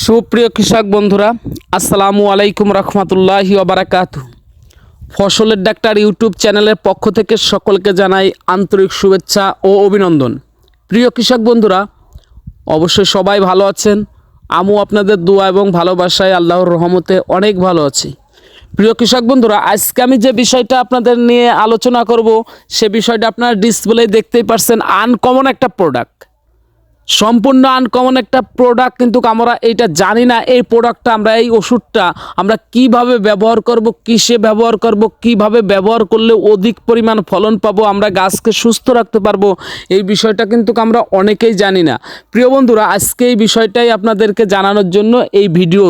সুপ্রিয় কৃষক বন্ধুরা, আসসালামু আলাইকুম রহমতুল্লাহি ওবরাকাতু ফসলের ডাক্তার ইউটিউব চ্যানেলের পক্ষ থেকে সকলকে জানাই আন্তরিক শুভেচ্ছা ও অভিনন্দন। প্রিয় কৃষক বন্ধুরা, অবশ্যই সবাই ভালো আছেন। আমু আপনাদের দোয়া এবং ভালোবাসায় আল্লাহর রহমতে অনেক ভালো আছি। প্রিয় কৃষক বন্ধুরা, আজকে আমি যে বিষয়টা আপনাদের নিয়ে আলোচনা করব, সে বিষয়টা আপনারা ডিসপ্লে দেখতেই পারছেন আনকমন একটা প্রোডাক্ট সম্পূর্ণ আনকমন একটা প্রোডাক্ট কিন্তু আমরা এইটা জানি না। এই প্রোডাক্টটা আমরা, এই ওষুধটা আমরা কীভাবে ব্যবহার করব, কিসে ব্যবহার করব, কীভাবে ব্যবহার করলে অধিক পরিমাণ ফলন পাবো, আমরা গাছকে সুস্থ রাখতে পারব, এই বিষয়টা কিন্তু আমরা অনেকেই জানি না। প্রিয় বন্ধুরা, আজকে এই বিষয়টাই আপনাদেরকে জানানোর জন্য এই ভিডিও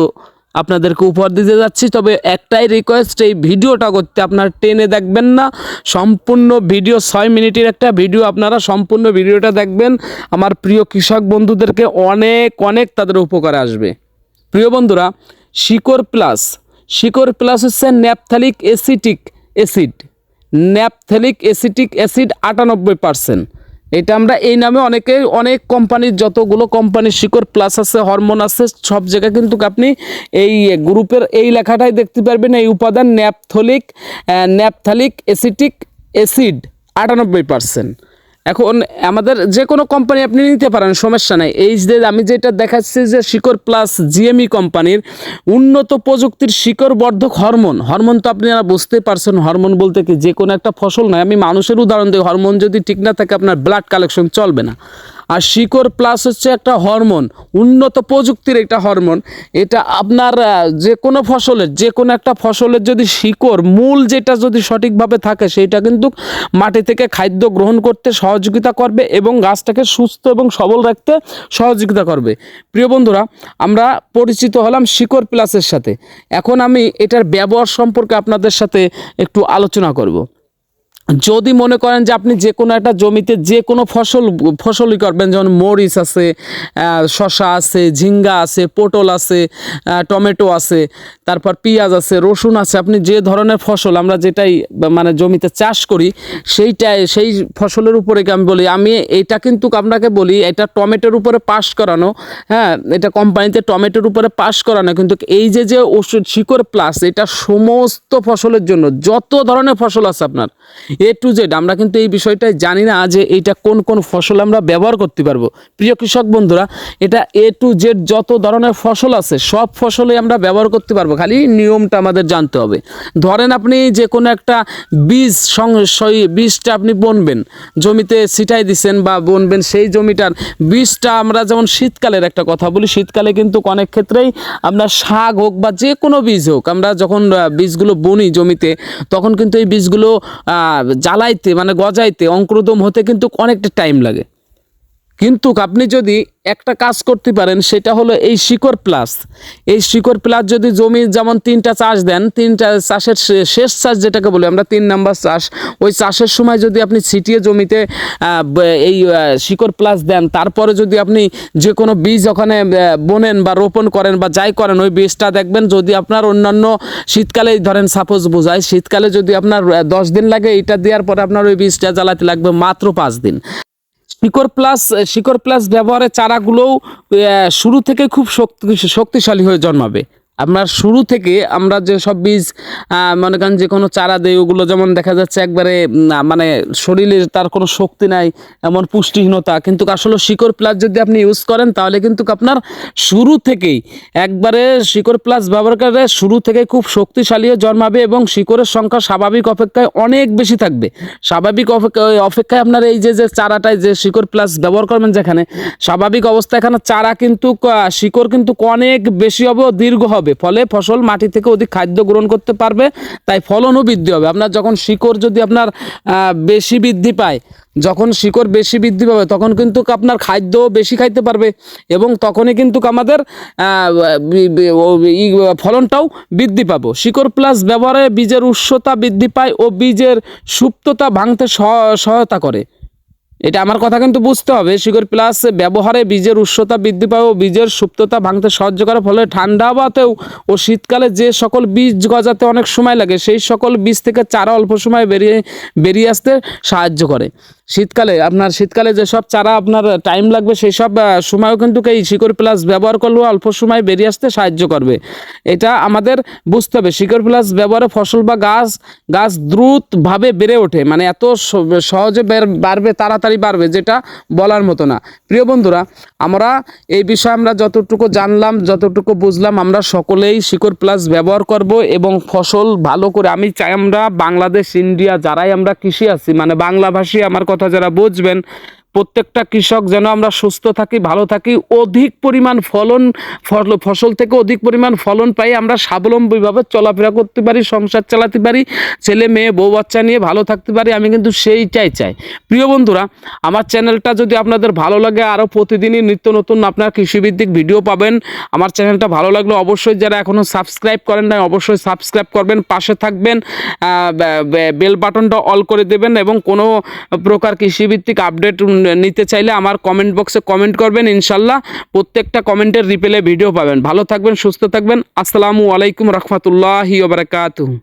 আপনাদেরকে উপহার দিতে যাচ্ছি। তবে একটাই রিকোয়েস্ট এই ভিডিওটা করতে আপনারা টেনে দেখবেন না। সম্পূর্ণ ভিডিও ছয় মিনিটের একটা ভিডিও, আপনারা সম্পূর্ণ ভিডিওটা দেখবেন। আমার প্রিয় কৃষক বন্ধুদেরকে অনেক অনেক তাদের উপকারে আসবে। প্রিয় বন্ধুরা, শিকড় প্লাস শিকড় প্লাস হচ্ছে naphthalic acetic acid naphthalic acetic acid আটানব্বই পার্সেন্ট এটা আমরা এই নামে অনেকে, অনেক কোম্পানির যতগুলো কোম্পানির শিকড় প্লাস আছে হরমোন আছে, সব জায়গায় কিন্তু আপনি এই গ্রুপের এই লেখাটাই দেখতে পারবেন। এই উপাদান ন্যাপথলিক ন্যাপথালিক অ্যাসিটিক অ্যাসিড আটানব্বই পার্সেন্ট এখন আমাদের যে কোনো কোম্পানি আপনি নিতে পারেন, সমস্যা নাই। এই যে আমি যেটা দেখাচ্ছি যে শিকড় প্লাস জিএমই কোম্পানির উন্নত প্রযুক্তির শিকড় বর্ধক হরমোন হরমোন তো আপনারা বুঝতে পারছেন হরমোন বলতে কি? যে কোনো একটা ফসল নয়। আমি মানুষের উদাহরণ দিই হরমোন যদি ঠিক না থাকে আপনার ব্লাড কালেকশন চলবে না। আর শিকড় প্লাস হচ্ছে একটা হরমোন উন্নত প্রযুক্তির একটা হরমোন এটা আপনার যে কোনো ফসলের, যে কোনো একটা ফসলের যদি শিকড়, মূল যেটা যদি সঠিকভাবে থাকে, সেইটা কিন্তু মাটি থেকে খাদ্য গ্রহণ করতে সহযোগিতা করবে এবং গাছটাকে সুস্থ এবং সবল রাখতে সহযোগিতা করবে। প্রিয় বন্ধুরা, আমরা পরিচিত হলাম শিকড় প্লাসের সাথে। এখন আমি এটার ব্যবহার সম্পর্কে আপনাদের সাথে একটু আলোচনা করব। যদি মনে করেন যে আপনি যে কোনো একটা জমিতে যে কোনো ফসল, ফসলই করবেন, যেমন মরিচ আছে শশা আছে, ঝিঙ্গা আছে, পটল আছে টমেটো আছে, তারপর পেঁয়াজ আছে, রসুন আছে, আপনি যে ধরনের ফসল আমরা যেটাই মানে জমিতে চাষ করি, সেইটাই, সেই ফসলের উপরে আমি বলি, আমি এটা কিন্তু আপনাকে বলি, এটা টমেটোর উপরে পাস করানো হ্যাঁ এটা কোম্পানিতে টমেটোর উপরে পাস করানো, কিন্তু এই যে যে ওষুধ শিকড় প্লাস এটা সমস্ত ফসলের জন্য, যত ধরনের ফসল আছে আপনার এ টু জেড আমরা কিন্তু এই বিষয়টাই জানি না যে এইটা কোন কোন ফসল আমরা ব্যবহার করতে পারব। প্রিয় কৃষক বন্ধুরা, এটা এ টু জেড যত ধরনের ফসল আছে, সব ফসলে আমরা ব্যবহার করতে পারব। খালি নিয়মটা আমাদের জানতে হবে। ধরেন আপনি যে কোনো একটা বীজ বীজটা আপনি বনবেন, জমিতে ছিটাই দিছেন বা বনবেন, সেই জমিটার বীজটা আমরা যেমন শীতকালের একটা কথা বলি, শীতকালে কিন্তু অনেক ক্ষেত্রেই আমরা শাক হোক বা যে কোনো বীজ হোক, আমরা যখন বীজগুলো বুনি জমিতে, তখন কিন্তু এই বীজগুলো জ্বালাইতে মানে গজাইতে অঙ্কুরোদম হতে কিন্তু অনেকটা টাইম লাগে। কিন্তু আপনি যদি একটা কাজ করতে পারেন, সেটা হলো এই শিকড় প্লাস। এই শিকড় প্লাস যদি জমি যেমন তিনটা চাষ দেন, তিনটা চাষের শেষ চাষ যেটাকে বলি আমরা, তিন নাম্বার চাষ, ওই চাষের সময় যদি আপনি ছিটিয়ে জমিতে এই শিকড় প্লাস দেন, তারপরে যদি আপনি যে কোনো বীজ ওখানে বোনেন বা রোপণ করেন বা যাই করেন, ওই বীজটা দেখবেন যদি আপনার অন্যান্য শীতকালেই ধরেন সাপোজ বোঝায়, শীতকালে যদি আপনার দশ দিন লাগে এটা দেওয়ার পরে আপনার ওই বীজটা জ্বালাতে লাগবে মাত্র পাঁচ দিন। শিকড় প্লাস শিকড় প্লাস ব্যবহারের চারাগুলোও শুরু থেকে খুব শক্তি শক্তিশালী হয়ে জন্মাবে। আপনার শুরু থেকে আমরা যে সব বীজ মনে করেন যে কোনো চারা দেয় ওগুলো যেমন দেখা যাচ্ছে একবারে মানে শরীরে তার কোনো শক্তি নাই, এমন পুষ্টিহীনতা, কিন্তু আসলে শিকড় প্লাস যদি আপনি ইউজ করেন, তাহলে কিন্তু আপনার শুরু থেকেই, একবারে শিকড় প্লাস ব্যবহার করে শুরু থেকে খুব শক্তিশালী জন্মাবে এবং শিকড়ের সংখ্যা স্বাভাবিক অপেক্ষায় অনেক বেশি থাকবে। স্বাভাবিক অপেক্ষা অপেক্ষায় আপনার এই যে যে চারাটায় যে শিকড় প্লাস ব্যবহার করবেন যেখানে, স্বাভাবিক অবস্থা এখানে চারা কিন্তু শিকড় কিন্তু অনেক বেশি হবে ও দীর্ঘ হবে। ফলে ফসল মাটি থেকে অধিক খাদ্য গ্রহণ করতে পারবে, তাই ফলনও বৃদ্ধি হবে। আপনার যখন শিকড় যদি আপনার বেশি বৃদ্ধি পায়, যখন শিকড় বেশি বৃদ্ধি পাবে, তখন কিন্তু আপনার খাদ্য বেশি খাইতে পারবে এবং তখনই কিন্তু আমাদের ফলনটাও বৃদ্ধি পাবো। শিকড় প্লাস ব্যবহারে বীজের উৎসতা বৃদ্ধি পায় ও বীজের সুপ্ততা ভাঙতে সহ- সহায়তা করে। এটা আমার কথা কিন্তু বুঝতে হবে। শিকড় প্লাস ব্যবহারে বীজের উষ্ণতা বৃদ্ধি পায় ও বীজের সুপ্ততা ভাঙতে সাহায্য করার ফলে ঠান্ডা আবহাওয়াতেও ও শীতকালে যে সকল বীজ গজাতে অনেক সময় লাগে, সেই সকল বীজ থেকে চারা অল্প সময় বেরিয়ে বেরিয়ে আসতে সাহায্য করে। শীতকালে, আপনার শীতকালে যেসব চারা আপনার টাইম লাগবে, সেই সব সময়ও কিন্তু এই শিকড় প্লাস ব্যবহার করলেও অল্প সময় বেরিয়ে আসতে সাহায্য করবে। এটা আমাদের বুঝতে হবে, শিকড় প্লাস ব্যবহারে ফসল বা গাছ গাছ দ্রুতভাবে বেড়ে ওঠে মানে এত সহজে বাড়বে, তাড়াতাড়ি বাড়বে, যেটা বলার মতো না। প্রিয় বন্ধুরা, আমরা এই বিষয়ে আমরা যতটুকু জানলাম, যতটুকু বুঝলাম, আমরা সকলেই শিকড় প্লাস ব্যবহার করব এবং ফসল ভালো করে, আমি চাই আমরা বাংলাদেশ, ইন্ডিয়া, যারাই আমরা কৃষি আছি মানে বাংলাভাষী আমার কথা যারা বুঝবেন প্রত্যেকটা কৃষক যেন আমরা সুস্থ থাকি, ভালো থাকি, অধিক পরিমাণ ফলন, ফল- ফসল থেকে অধিক পরিমাণ ফলন পাই, আমরা স্বাবলম্বীভাবে চলাফেরা করতে পারি, সংসার চালাতে পারি, ছেলে মেয়ে, বউ বাচ্চা নিয়ে ভালো থাকতে পারি, আমি কিন্তু সেইটাই চাই প্রিয় বন্ধুরা, আমার চ্যানেলটা যদি আপনাদের ভালো লাগে, আরও প্রতিদিনই নিত্য নতুন আপনার কৃষিভিত্তিক ভিডিও পাবেন। আমার চ্যানেলটা ভালো লাগলে অবশ্যই যারা এখনও সাবস্ক্রাইব করেন না অবশ্যই সাবস্ক্রাইব করবেন, পাশে থাকবেন বেল বাটনটা অল করে দেবেন এবং কোনো প্রকার কৃষিভিত্তিক আপডেট নিতে চাইলে আমার কমেন্ট বক্সে কমেন্ট করবেন, ইনশাল্লাহ প্রত্যেকটা কমেন্টের রিপেলে ভিডিও পাবেন। ভালো থাকবেন, সুস্থ থাকবেন। আসসালামু আলাইকুম রহমতুল্লাহি ওবরাকাতুহু